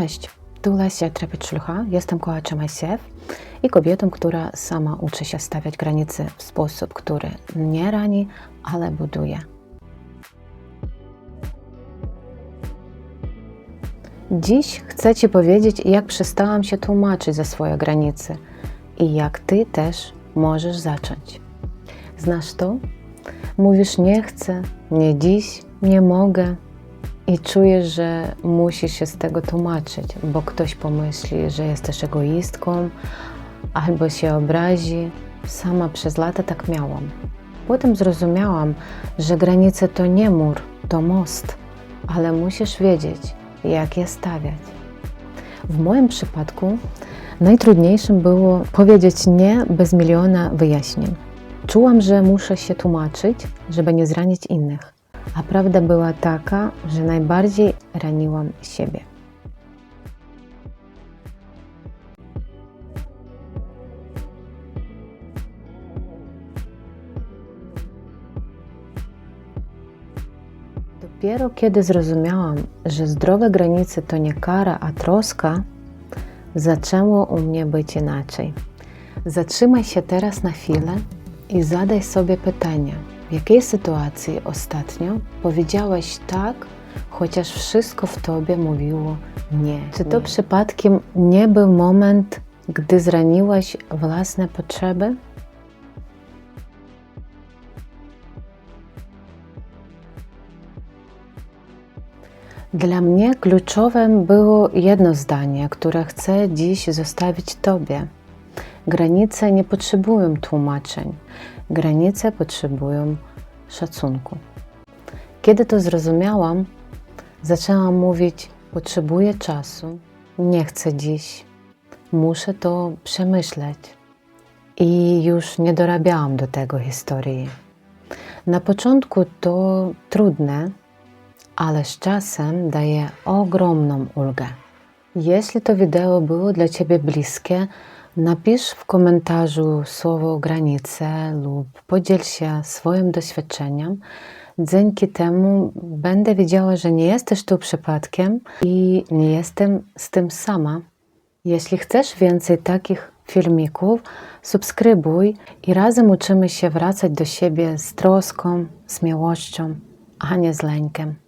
Cześć, tu Lesia Trepet-Szlucha, jestem kołaczem ICF i kobietą, która sama uczy się stawiać granice w sposób, który nie rani, ale buduje. Dziś chcę Ci powiedzieć, jak przestałam się tłumaczyć za swoje granice i jak Ty też możesz zacząć. Znasz to? Mówisz nie chcę, nie dziś, nie mogę i czujesz, że musisz się z tego tłumaczyć, bo ktoś pomyśli, że jesteś egoistką albo się obrazi. Sama przez lata tak miałam. Potem zrozumiałam, że granice to nie mur, to most, ale musisz wiedzieć, jak je stawiać. W moim przypadku najtrudniejszym było powiedzieć nie bez miliona wyjaśnień. Czułam, że muszę się tłumaczyć, żeby nie zranić innych. A prawda była taka, że najbardziej raniłam siebie. Dopiero kiedy zrozumiałam, że zdrowe granice to nie kara, a troska, zaczęło u mnie być inaczej. Zatrzymaj się teraz na chwilę i zadaj sobie pytanie, w jakiej sytuacji ostatnio powiedziałaś tak, chociaż wszystko w tobie mówiło nie. Czy to Nie. przypadkiem nie był moment, gdy zraniłaś własne potrzeby? Dla mnie kluczowym było jedno zdanie, które chcę dziś zostawić Tobie. Granice nie potrzebują tłumaczeń, granice potrzebują szacunku. Kiedy to zrozumiałam, zaczęłam mówić: Potrzebuję czasu, nie chcę dziś, muszę to przemyśleć. I już nie dorabiałam do tego historii. Na początku to trudne, ale z czasem daje ogromną ulgę. Jeśli to wideo było dla Ciebie bliskie, napisz w komentarzu słowo granice lub podziel się swoim doświadczeniem. Dzięki temu będę wiedziała, że nie jesteś tu przypadkiem i nie jestem z tym sama. Jeśli chcesz więcej takich filmików, subskrybuj i razem uczymy się wracać do siebie z troską, z miłością, a nie z lękiem.